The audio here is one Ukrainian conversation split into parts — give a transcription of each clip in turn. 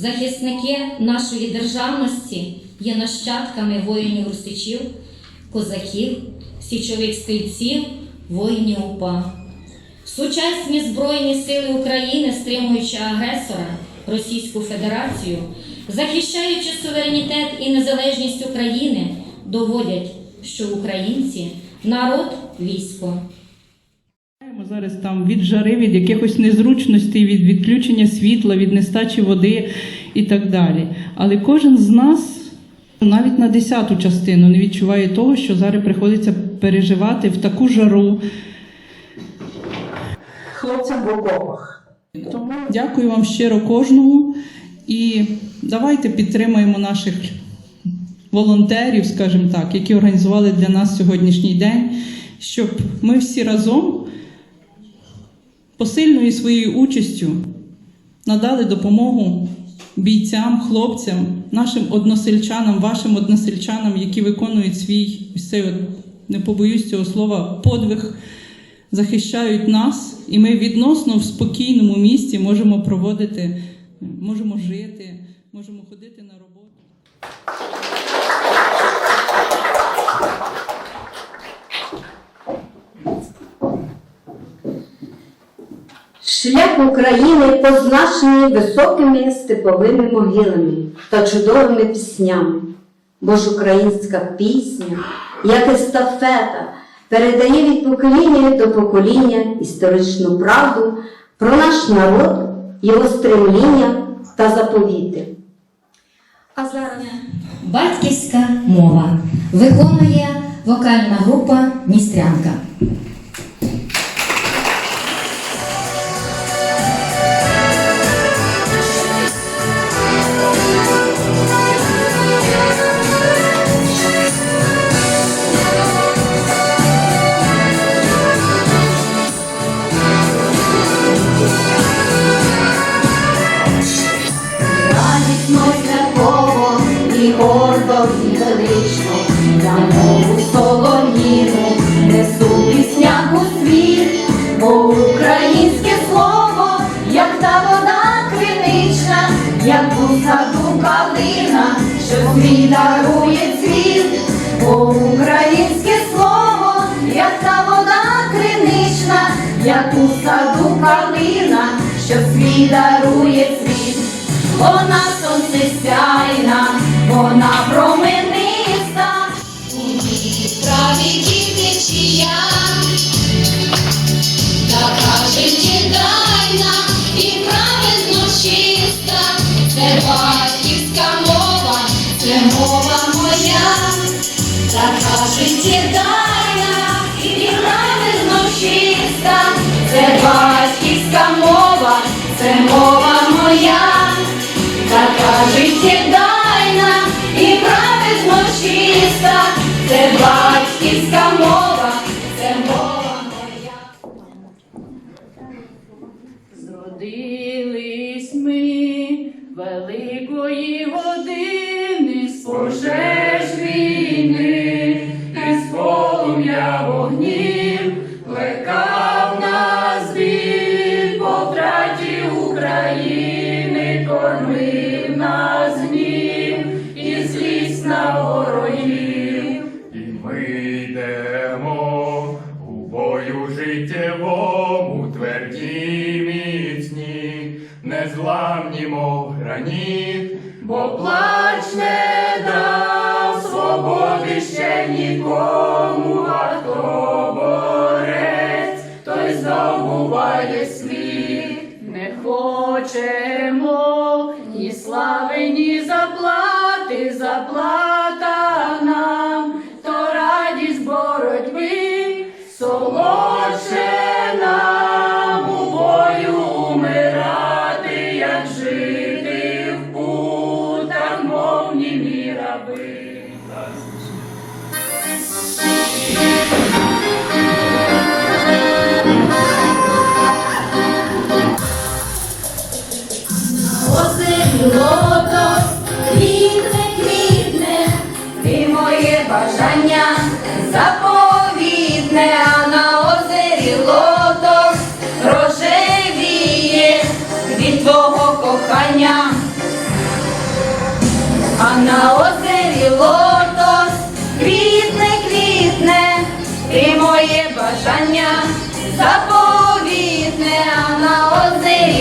Захисники нашої державності є нащадками воїнів рустичів, козаків, січових стрільців, воїнів УПА. Сучасні Збройні сили України, стримуючи агресора Російську Федерацію, захищаючи суверенітет і незалежність України, доводять, що українці народ військо. Зараз там від жари, від якихось незручностей, від відключення світла, від нестачі води і так далі. Але кожен з нас навіть на десяту частину не відчуває того, що зараз приходиться переживати в таку жару. хлопцям в окопах. Тому дякую вам щиро кожному і давайте підтримаємо наших волонтерів, скажімо так, які організували для нас сьогоднішній день, щоб ми всі разом посильною своєю участю надали допомогу бійцям, хлопцям, нашим односельчанам, вашим односельчанам, які виконують свій ось цей, не побоюсь цього слова, подвиг, захищають нас, і ми відносно в спокійному місці можемо проводити, можемо жити, можемо ходити на роботу. Шлях України позначений високими степовими могилами та чудовими піснями. Бо ж українська пісня, як естафета, передає від покоління до покоління історичну правду про наш народ, його стремління та заповіти. А зараз батьківська мова виконує вокальна група Містрянка. Ось у саду калина, що свій дарує світ, вона сонцесяйна, вона промениста, у ній праві течія, така життєдайна і праведно чиста, це батьківська мова, це мова моя, така життєдайна і праведно чиста, це батьківська мова, це мова моя, така життєдайна і праведно чиста, це батьківська мова, це мова моя. Зродились ми великої.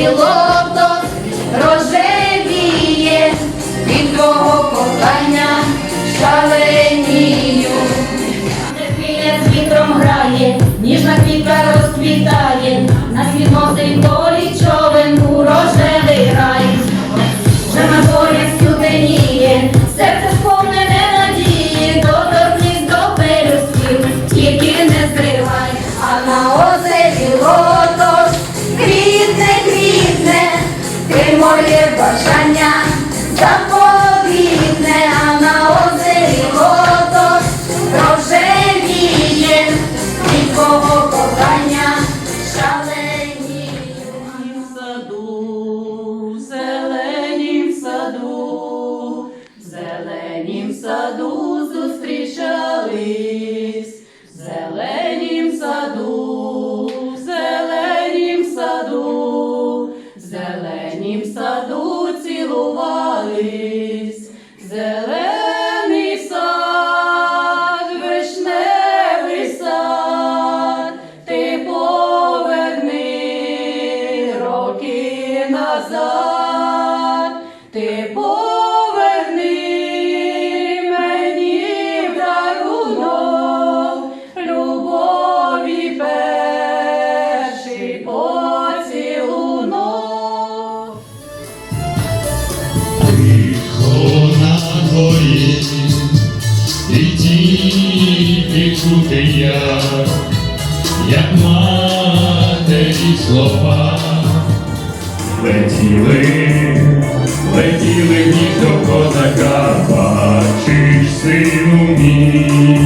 лобто рожевіє від твого кохання шаленію. Хвіля з вітром грає, Ніжна квітка розквітає, на відносить до саду зустрічались. матері слова, летіли, летіли ні до козака, бачиш, сину мій,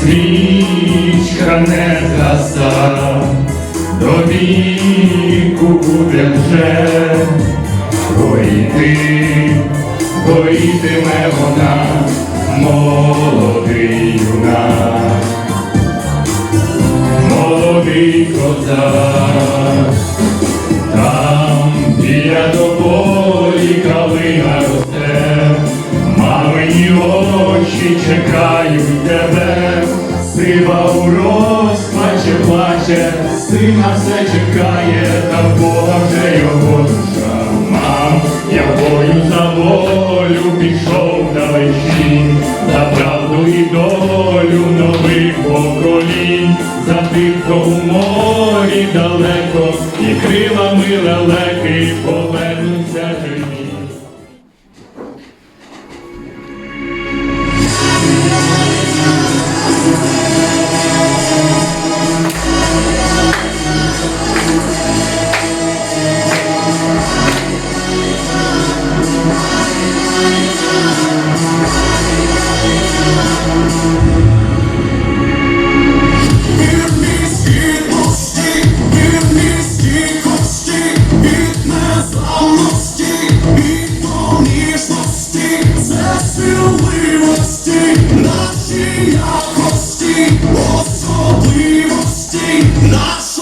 свічка не згаса, до віку буде вже, бо йти, бо вона, молодий юнак молодий козак, там біля тополі калина росте, мамині очі чекають тебе, сива у розпаче плаче, сина все чекає, та Бога вже його душа. Мам, я бою за волю пішов тих, у морі далеко, і крилами лелеки повернуться Нашої нації,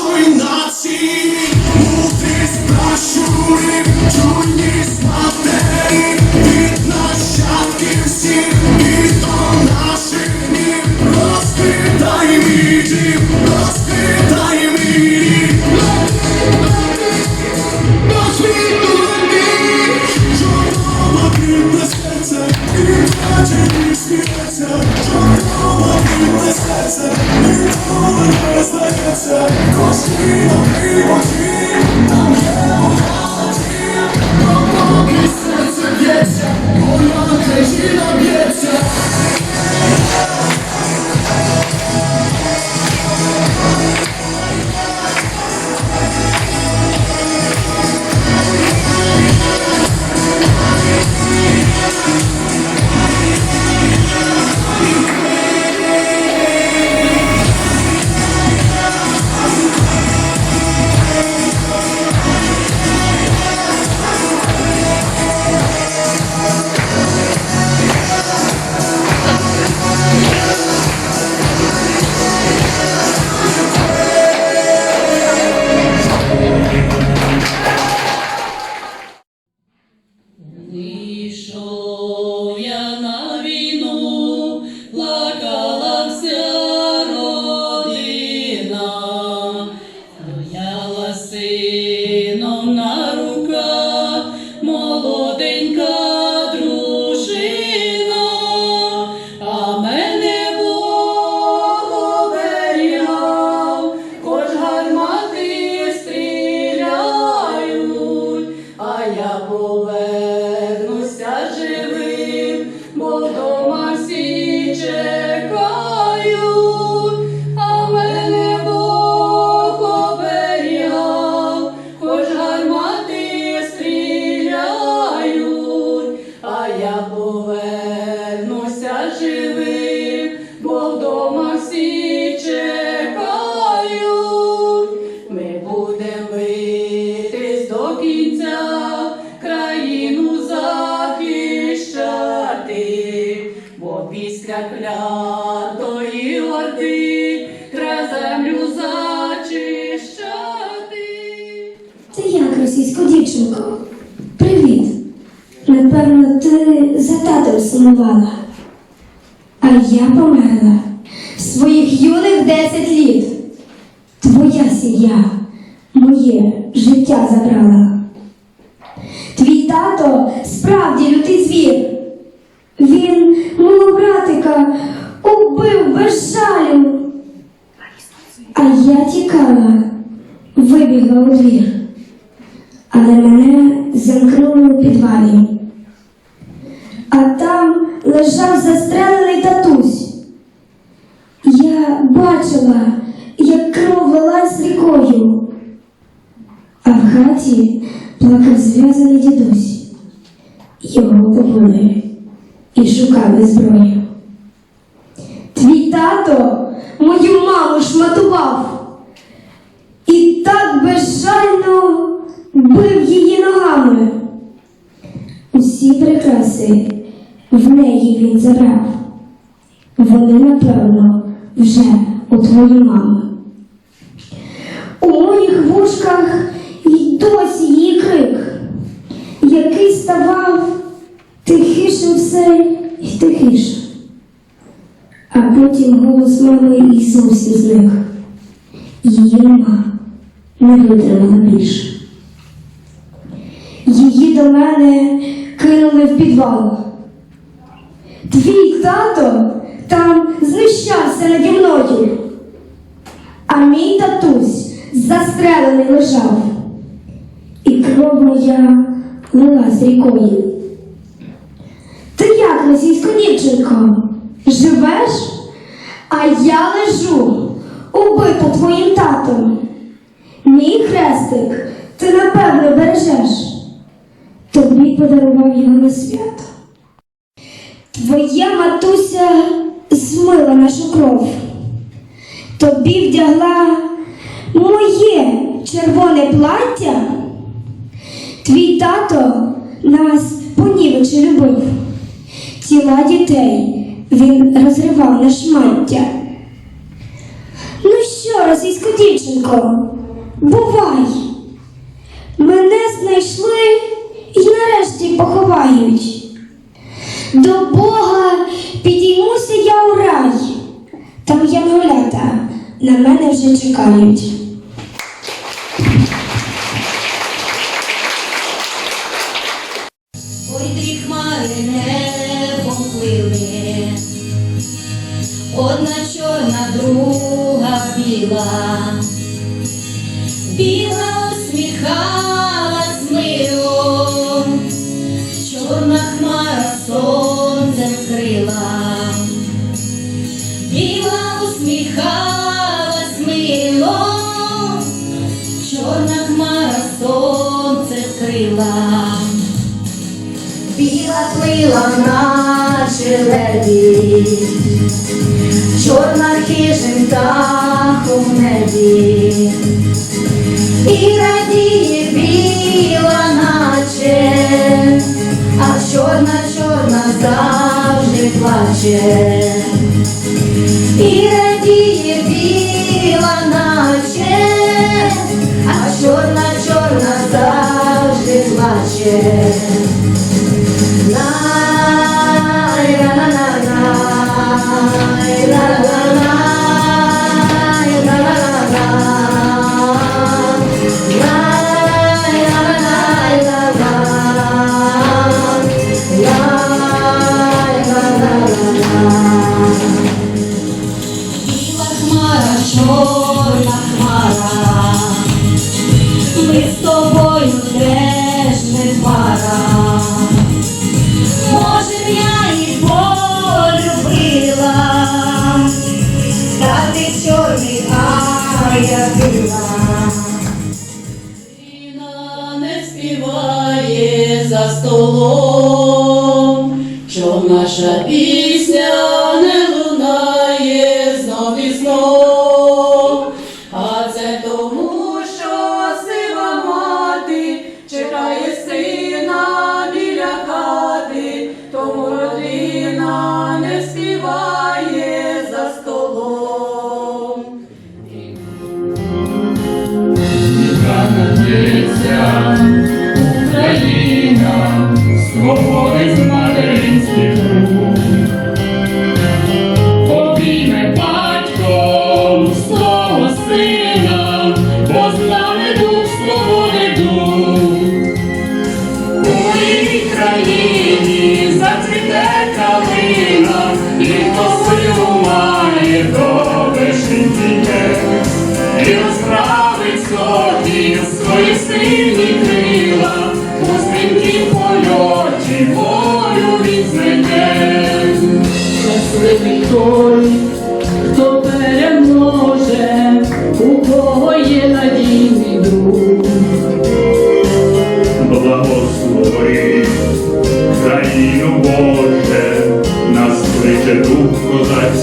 дівчинко? Привіт. Напевно, ти за татом сумувала. А я померла своїх юних 10 літ. Твоя сім'я моє життя забрала. Твій тато справді лютий звір. Він мого братика убив без жалю. А я тікала, вибігла у двір але мене замкнули у підвалі. А там лежав застрелений татусь. Я бачила, як кров лилась рікою, а в хаті плакав зв'язаний дідусь. Його побили і шукали зброю. Твій тато мою маму шматував і так безжально бив її ногами. Усі прикраси в неї він забрав. Вони, напевно, вже у твоїй мами. У моїх вушках й досі її крик, який ставав тихішим все й тихішим. А потім голос мами і зовсім зник. Її нема не витримала більше. Її до мене кинули в підвал. Твій тато там знущався наді мною, а мій татусь застрелений лежав, і кров моя лилась рікою. Ти як, російська дівчинко, живеш? А я лежу, убита твоїм татом. Мій хрестик ти напевно бережеш. Тобі подарував його на свято. Твоя матуся змила нашу кров. Тобі вдягла моє червоне плаття. Твій тато нас понівече любив. Тіла дітей він розривав на шмаття. Ну що, російська дівчинко, бувай. На мене вже чекають. Наче чорна хижинка у небі, і радіє біла наче, а чорна, чорна завжди плаче, і радіє біла наче, а чорна, чорна завжди плаче. Пара. Може, я і полюбила, та ти чорний, а я біла. Україна не співає за столом, що наша пісня дух козацький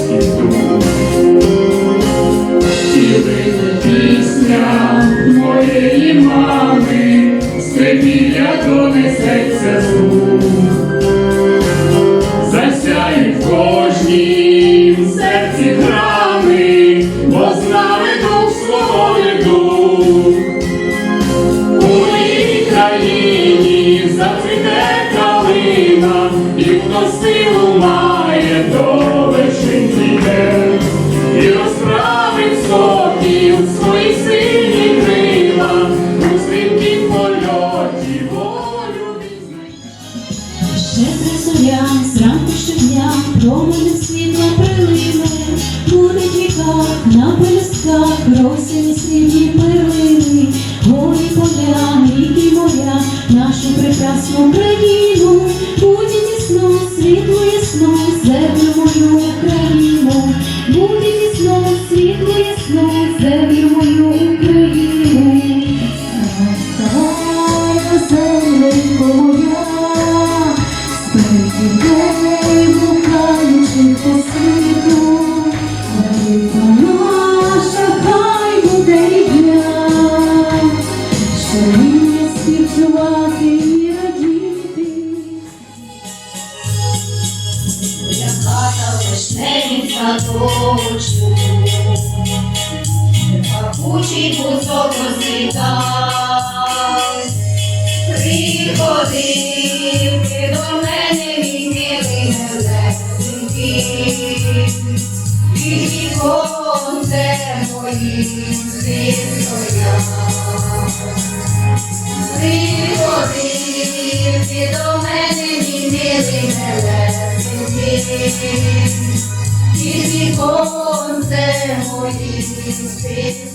сонце моїм звісною. Ти ходив до мене, мій милий нелесний, і віконце моїм звісною.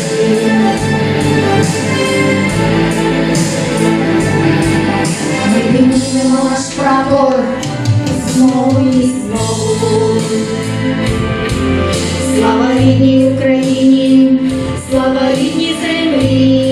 Піднімемо наш прапор знову і знову. Слава рідній Україні, слава рідній землі.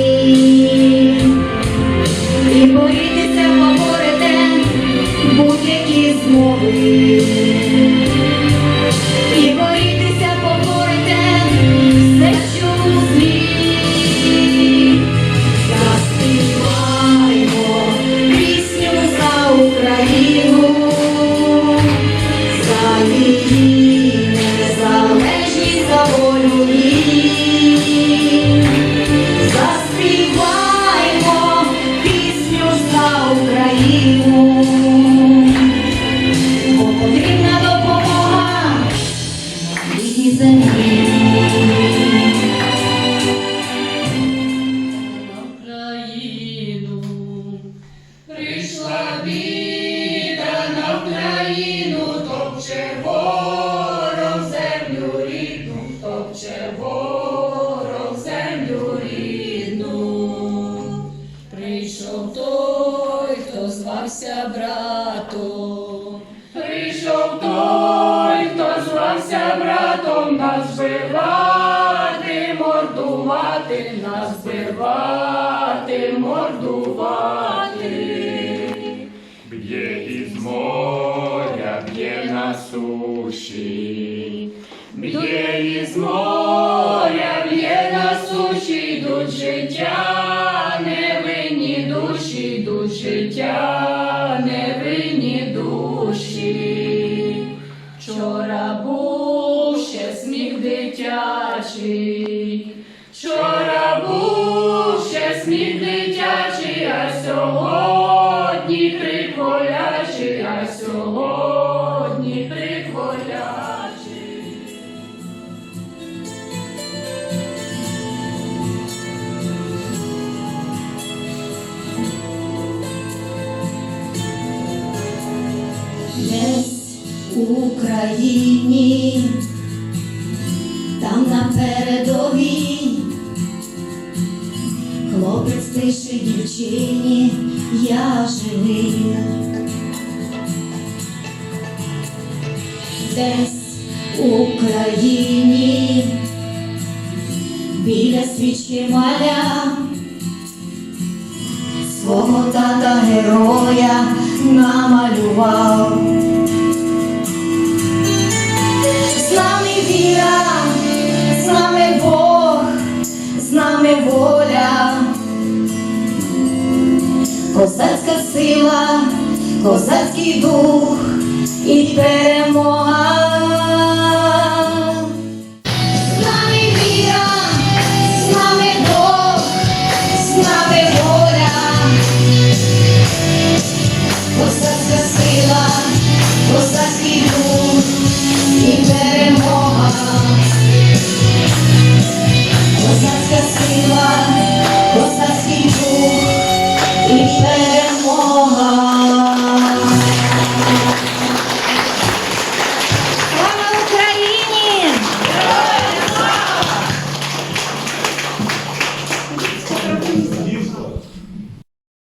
сьогодні приходячи. Десь у Україні, там на передовій хлопець пише дівчині, я живий. Козацька сила, козацький дух і перемога.